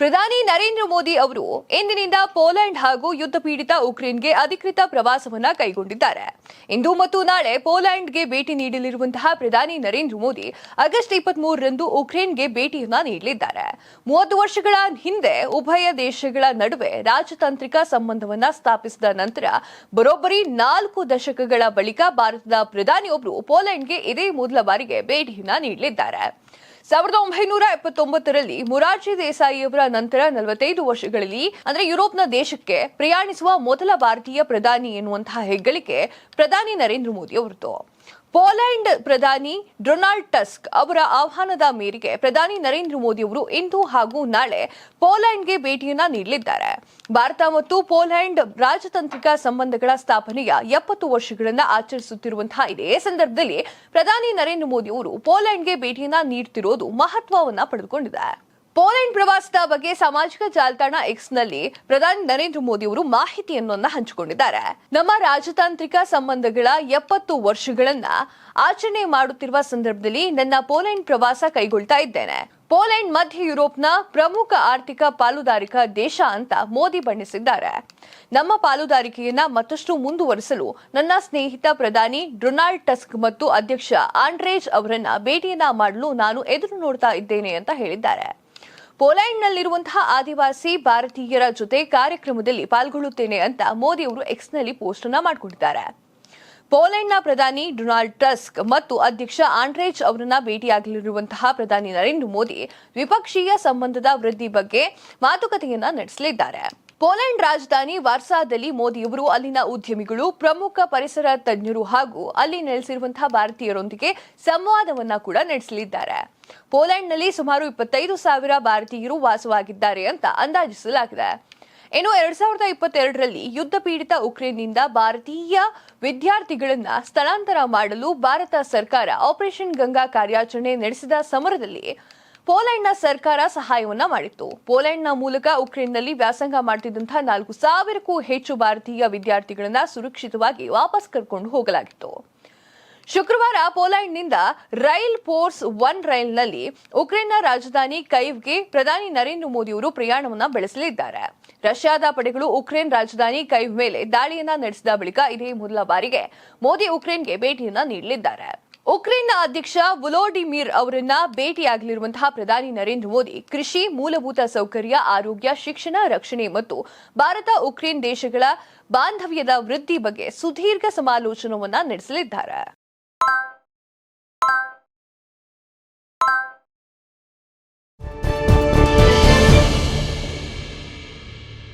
ಪ್ರಧಾನಿ ನರೇಂದ್ರ ಮೋದಿ ಅವರು ಇಂದಿನಿಂದ ಪೋಲೆಂಡ್ ಹಾಗೂ ಯುದ್ಧ ಪೀಡಿತ ಉಕ್ರೇನ್ಗೆ ಅಧಿಕೃತ ಪ್ರವಾಸವನ್ನ ಕೈಗೊಂಡಿದ್ದಾರೆ. ಇಂದು ಮತ್ತು ನಾಳೆ ಪೋಲೆಂಡ್ಗೆ ಭೇಟಿ ನೀಡಲಿರುವಂತಹ ಪ್ರಧಾನಿ ನರೇಂದ್ರ ಮೋದಿ ಆಗಸ್ಟ್ ಇಪ್ಪತ್ತ್ ಮೂರರಂದು ಉಕ್ರೇನ್ಗೆ ಭೇಟಿಯನ್ನ ನೀಡಲಿದ್ದಾರೆ. ಮೂವತ್ತು ವರ್ಷಗಳ ಹಿಂದೆ ಉಭಯ ದೇಶಗಳ ನಡುವೆ ರಾಜತಾಂತ್ರಿಕ ಸಂಬಂಧವನ್ನ ಸ್ಥಾಪಿಸಿದ ನಂತರ ಬರೋಬ್ಬರಿ ನಾಲ್ಕು ದಶಕಗಳ ಬಳಿಕ ಭಾರತದ ಪ್ರಧಾನಿಯೊಬ್ಬರು ಪೋಲೆಂಡ್ಗೆ ಇದೇ ಮೊದಲ ಬಾರಿಗೆ ಭೇಟಿಯನ್ನ ನೀಡಲಿದ್ದಾರೆ. ಸಾವಿರದ ಒಂಬೈನೂರ ಎಪ್ಪತ್ತೊಂಬತ್ತರಲ್ಲಿ ಮುರಾರ್ಜಿ ದೇಸಾಯಿ ಅವರ ನಂತರ ನಲವತ್ತೈದು ವರ್ಷಗಳಲ್ಲಿ, ಅಂದ್ರೆ ಯುರೋಪ್ನ ದೇಶಕ್ಕೆ ಪ್ರಯಾಣಿಸುವ ಮೊದಲ ಭಾರತೀಯ ಪ್ರಧಾನಿ ಎನ್ನುವಂತಹ ಹೆಗ್ಗಳಿಕೆ ಪ್ರಧಾನಿ ನರೇಂದ್ರ ಮೋದಿ ಅವರದ್ದು. ಪೋಲೆಂಡ್ ಪ್ರಧಾನಿ ಡೊನಾಲ್ಡ್ ಟಸ್ಕ್ ಅವರ ಆಹ್ವಾನದ ಮೇರೆಗೆ ಪ್ರಧಾನಿ ನರೇಂದ್ರ ಮೋದಿ ಅವರು ಇಂದು ಹಾಗೂ ನಾಳೆ ಪೋಲೆಂಡ್ಗೆ ಭೇಟಿಯನ್ನ ನೀಡಲಿದ್ದಾರೆ. ಭಾರತ ಮತ್ತು ಪೋಲೆಂಡ್ ರಾಜತಾಂತ್ರಿಕ ಸಂಬಂಧಗಳ ಸ್ಥಾಪನೆಯ ಎಪ್ಪತ್ತು ವರ್ಷಗಳನ್ನು ಆಚರಿಸುತ್ತಿರುವಂತಹ ಇದೇ ಸಂದರ್ಭದಲ್ಲಿ ಪ್ರಧಾನಿ ನರೇಂದ್ರ ಮೋದಿ ಅವರು ಪೋಲೆಂಡ್ಗೆ ಭೇಟಿಯನ್ನ ನೀಡುತ್ತಿರುವುದು ಮಹತ್ವವನ್ನು ಪಡೆದುಕೊಂಡಿದೆ ಪೋಲೆಂಡ್ ಪ್ರವಾಸದ ಬಗ್ಗೆ ಸಾಮಾಜಿಕ ಜಾಲತಾಣ ಎಕ್ಸ್ನಲ್ಲಿ ಪ್ರಧಾನಿ ನರೇಂದ್ರ ಮೋದಿ ಅವರು ಮಾಹಿತಿಯನ್ನ ಹಂಚಿಕೊಂಡಿದ್ದಾರೆ. ನಮ್ಮ ರಾಜತಾಂತ್ರಿಕ ಸಂಬಂಧಗಳ ಎಪ್ಪತ್ತು ವರ್ಷಗಳನ್ನ ಆಚರಣೆ ಮಾಡುತ್ತಿರುವ ಸಂದರ್ಭದಲ್ಲಿ ನನ್ನ ಪೋಲೆಂಡ್ ಪ್ರವಾಸ ಕೈಗೊಳ್ತಾ ಇದ್ದೇನೆ. ಪೋಲೆಂಡ್ ಮಧ್ಯ ಯುರೋಪ್ನ ಪ್ರಮುಖ ಆರ್ಥಿಕ ಪಾಲುದಾರಿಕಾ ದೇಶ ಅಂತ ಮೋದಿ ಬಣ್ಣಿಸಿದ್ದಾರೆ. ನಮ್ಮ ಪಾಲುದಾರಿಕೆಯನ್ನ ಮತ್ತಷ್ಟು ಮುಂದುವರಿಸಲು ನನ್ನ ಸ್ನೇಹಿತ ಪ್ರಧಾನಿ ಡೊನಾಲ್ಡ್ ಟಸ್ಕ್ ಮತ್ತು ಅಧ್ಯಕ್ಷ ಆಂಡ್ರೇಜ್ ಅವರನ್ನ ಭೇಟಿಯನ್ನ ಮಾಡಲು ನಾನು ಎದುರು ನೋಡ್ತಾ ಇದ್ದೇನೆ ಅಂತ ಹೇಳಿದ್ದಾರೆ. ಪೋಲೆಂಡ್ನಲ್ಲಿರುವಂತಹ ಆದಿವಾಸಿ ಭಾರತೀಯರ ಜೊತೆ ಕಾರ್ಯಕ್ರಮದಲ್ಲಿ ಪಾಲ್ಗೊಳ್ಳುತ್ತೇನೆ ಅಂತ ಮೋದಿ ಅವರು ಎಕ್ಸ್ನಲ್ಲಿ ಪೋಸ್ಟ್ ಅನ್ನ ಮಾಡಿಕೊಂಡಿದ್ದಾರೆ. ಪೋಲೆಂಡ್ನ ಪ್ರಧಾನಿ ಡೊನಾಲ್ಡ್ ಟಸ್ಕ್ ಮತ್ತು ಅಧ್ಯಕ್ಷ ಆಂಡ್ರೇಜ್ ಅವರನ್ನ ಭೇಟಿಯಾಗಲಿರುವಂತಹ ಪ್ರಧಾನಿ ನರೇಂದ್ರ ಮೋದಿ ದ್ವಿಪಕ್ಷೀಯ ಸಂಬಂಧದ ವೃದ್ಧಿ ಬಗ್ಗೆ ಮಾತುಕತೆಯನ್ನ ನಡೆಸಲಿದ್ದಾರೆ. ಪೋಲೆಂಡ್ ರಾಜಧಾನಿ ವಾರ್ಸಾದಲ್ಲಿ ಮೋದಿಯವರು ಅಲ್ಲಿನ ಉದ್ಯಮಿಗಳು, ಪ್ರಮುಖ ಪರಿಸರ ತಜ್ಞರು ಹಾಗೂ ಅಲ್ಲಿ ನೆಲೆಸಿರುವಂತಹ ಭಾರತೀಯರೊಂದಿಗೆ ಸಂವಾದವನ್ನ ಕೂಡ ನಡೆಸಲಿದ್ದಾರೆ. ಪೋಲೆಂಡ್ನಲ್ಲಿ ಸುಮಾರು ಇಪ್ಪತ್ತೈದು ಸಾವಿರ ಭಾರತೀಯರು ವಾಸವಾಗಿದ್ದಾರೆ ಅಂತ ಅಂದಾಜಿಸಲಾಗಿದೆ. ಇನ್ನು ಎರಡ್ ಸಾವಿರದ ಇಪ್ಪತ್ತೆರಡರಲ್ಲಿ ಯುದ್ಧ ಪೀಡಿತ ಉಕ್ರೇನ್ನಿಂದ ಭಾರತೀಯ ವಿದ್ಯಾರ್ಥಿಗಳನ್ನ ಸ್ಥಳಾಂತರ ಮಾಡಲು ಭಾರತ ಸರ್ಕಾರ ಆಪರೇಷನ್ ಗಂಗಾ ಕಾರ್ಯಾಚರಣೆ ನಡೆಸಿದ ಸಮರದಲ್ಲಿ ಪೋಲೆಂಡ್ನ ಸರ್ಕಾರ ಸಹಾಯವನ್ನ ಮಾಡಿತ್ತು. ಪೋಲೆಂಡ್ನ ಮೂಲಕ ಉಕ್ರೇನ್ನಲ್ಲಿ ವ್ಯಾಸಂಗ ಮಾಡ್ತಿದ್ದಂತಹ ನಾಲ್ಕು ಸಾವಿರಕ್ಕೂ ಹೆಚ್ಚು ಭಾರತೀಯ ವಿದ್ಯಾರ್ಥಿಗಳನ್ನ ಸುರಕ್ಷಿತವಾಗಿ ವಾಪಸ್ ಕರ್ಕೊಂಡು ಹೋಗಲಾಗಿತ್ತು. ಶುಕ್ರವಾರ ಪೋಲೆಂಡ್ನಿಂದ ರೈಲ್ ಫೋರ್ಸ್ ಒನ್ ರೈಲ್ನಲ್ಲಿ ಉಕ್ರೇನ್ನ ರಾಜಧಾನಿ ಕೈವ್ಗೆ ಪ್ರಧಾನಿ ನರೇಂದ್ರ ಮೋದಿ ಅವರು ಪ್ರಯಾಣವನ್ನ ಬೆಳೆಸಲಿದ್ದಾರೆ. ರಷ್ಯಾದ ಪಡೆಗಳು ಉಕ್ರೇನ್ ರಾಜಧಾನಿ ಕೈವ್ ಮೇಲೆ ದಾಳಿಯನ್ನ ನಡೆಸಿದ ಬಳಿಕ ಇದೇ ಮೊದಲ ಬಾರಿಗೆ ಮೋದಿ ಉಕ್ರೇನ್ಗೆ ಭೇಟಿಯನ್ನ ನೀಡಲಿದ್ದಾರೆ. ಉಕ್ರೇನ್ನ ಅಧ್ಯಕ್ಷ ವುಲೋಡಿಮಿರ್ ಅವರನ್ನ ಭೇಟಿಯಾಗಲಿರುವಂತಹ ಪ್ರಧಾನಿ ನರೇಂದ್ರ ಮೋದಿ, ಕೃಷಿ, ಮೂಲಭೂತ ಸೌಕರ್ಯ, ಆರೋಗ್ಯ, ಶಿಕ್ಷಣ, ರಕ್ಷಣೆ ಮತ್ತು ಭಾರತ ಉಕ್ರೇನ್ ದೇಶಗಳ ಬಾಂಧವ್ಯದ ವೃದ್ಧಿ ಬಗ್ಗೆ ಸುದೀರ್ಘ ಸಮಾಲೋಚನವನ್ನ ನಡೆಸಲಿದ್ದಾರೆ.